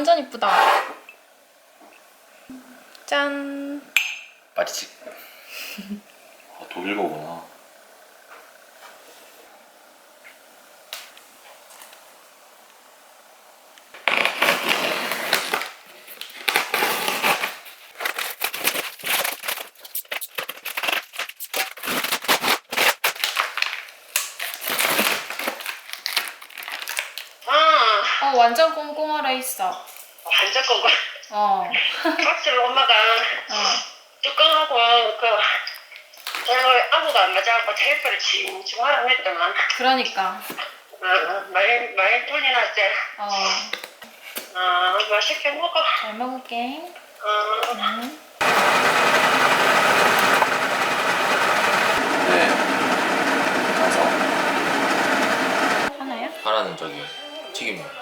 완전 이쁘다. 짠. 맛있지? 아, 독일 거구나. 아, 어, 완전 꼼꼼하래 있어. 완전 건가? 어. 박스를 엄마가 어. 뚜껑하고 그 저걸 아무도 안 맞아갖고 테이프를 칭칭 하라고 했더만 그러니까. 어, 어, 많이 많이 돈이 났지 어. 아 맛있게 먹어 잘 먹을게. 어, 응. 네. 가서 하나야? 하나는 저기 튀김. 가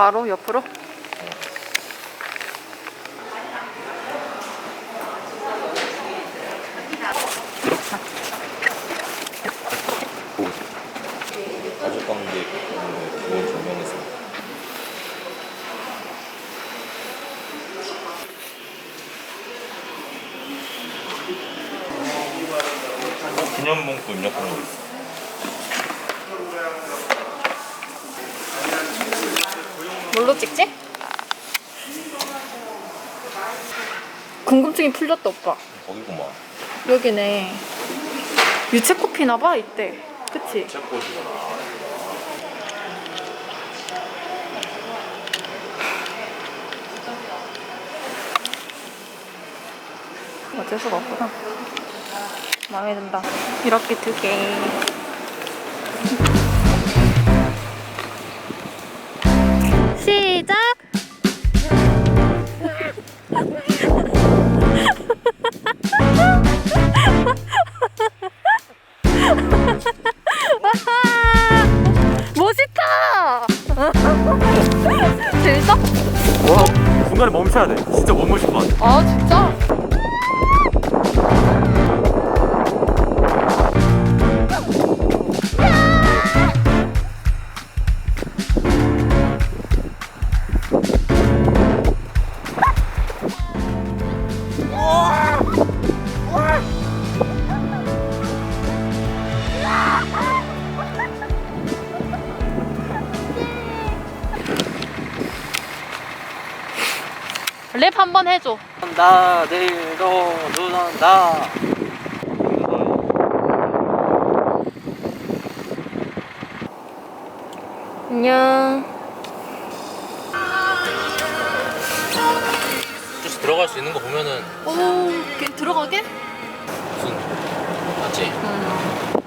바로 옆으로? 가족 관계 기본 조명에서. 어, 기념봉투 입력하는 거 있어. 뭘로 찍지? 궁금증이 풀렸다 오빠. 거기구만. 여기네. 유채 커피나 봐 이때. 그치? 책꽂이구나. 어쩔 수가 없구나. 마음에 든다. 이렇게 두 개. 재밌어? 와, 중간에 멈춰야 돼. 진짜 못 멈출 것 같아. 아, 진짜? 랩 한 번 해줘. 나 내일도 눈 온다. 안녕. 쭉 들어갈 수 있는 거 보면은 오, 걔 들어가게? 무슨 맞지? 진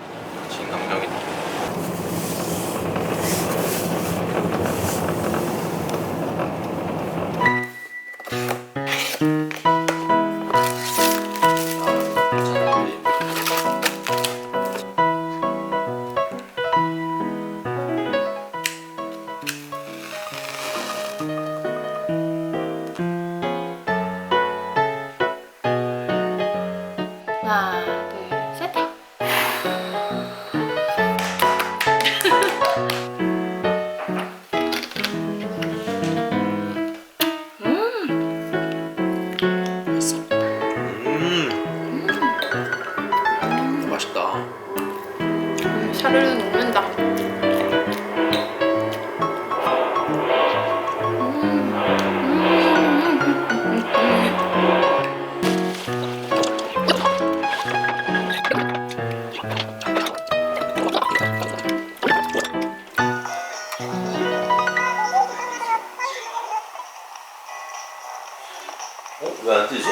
나를 녹는다. 어? 왜안 뜨지?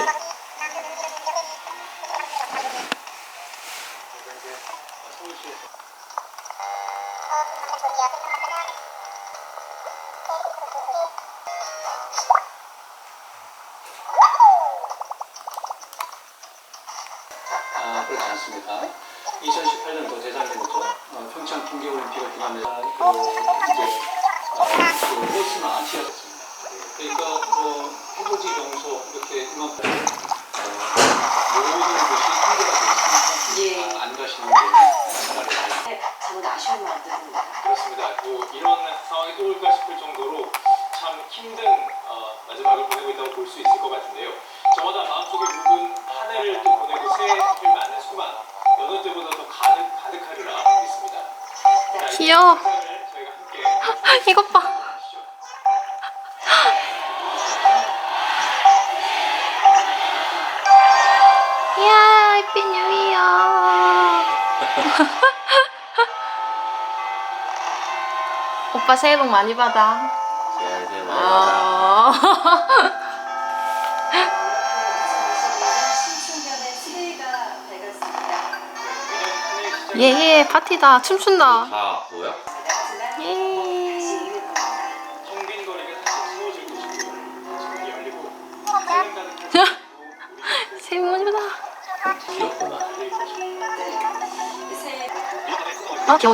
2018년도 재작년부터 어, 평창 동계올림픽을 기념해서 그 이제 어, 그 버스나 지하철입니다. 그러니까 뭐 해돋이 명소 이렇게 이만큼 어, 모든 곳이 통제가 되어 있으니까 예. 아, 안 가시는 게 차라리 상당히 아쉬운 마음 듭니다. 그렇습니다. 뭐 이런 상황이 또 올까 싶을 정도로 참 힘든 어, 마지막을 보내고 있다고 볼 수 있을 것 같은데요. 저마다 함께 이것 봐. 이야, 해피 뉴 이어. 오빠 새해 복 많이 받아. 네, 네, 맞아. 아. 예, 예, 파티다. 춤춘다. 다 뭐야? 예. 텅빈 거리가 다시 채워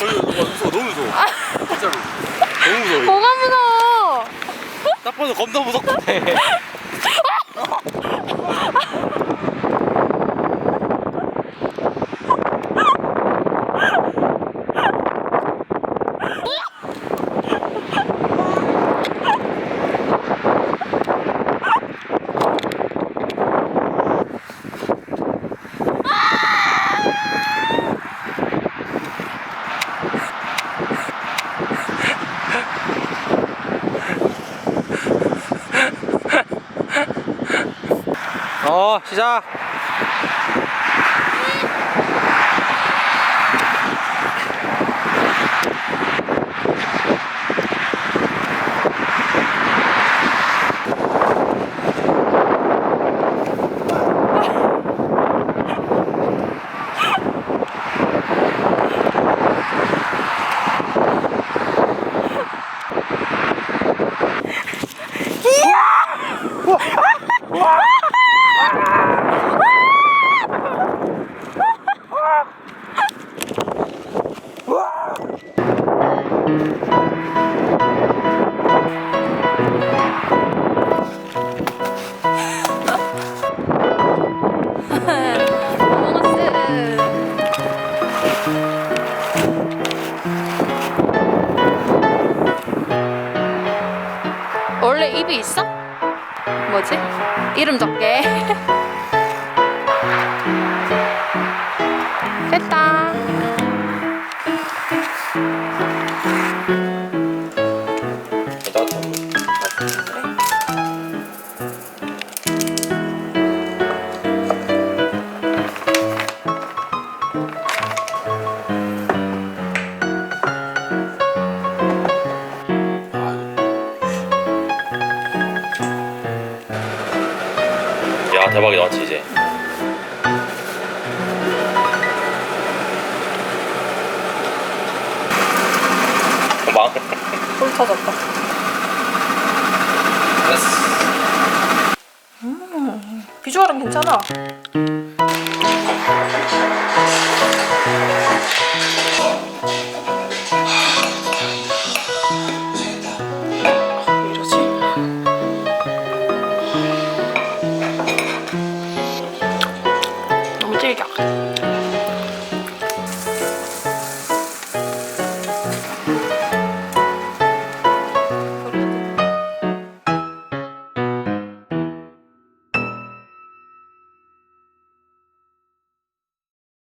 어이, 무서워, 너무 무서워. 진짜로. 너무 무서워. 이거. 뭐가 무서워? 딱 봐도 겁나 무섭 대. 원래 입이 있어? 뭐지? 이름 적게. 야 대박이다 맞지 이제 어, 망불 터졌다. 음, 비주얼은 괜찮아.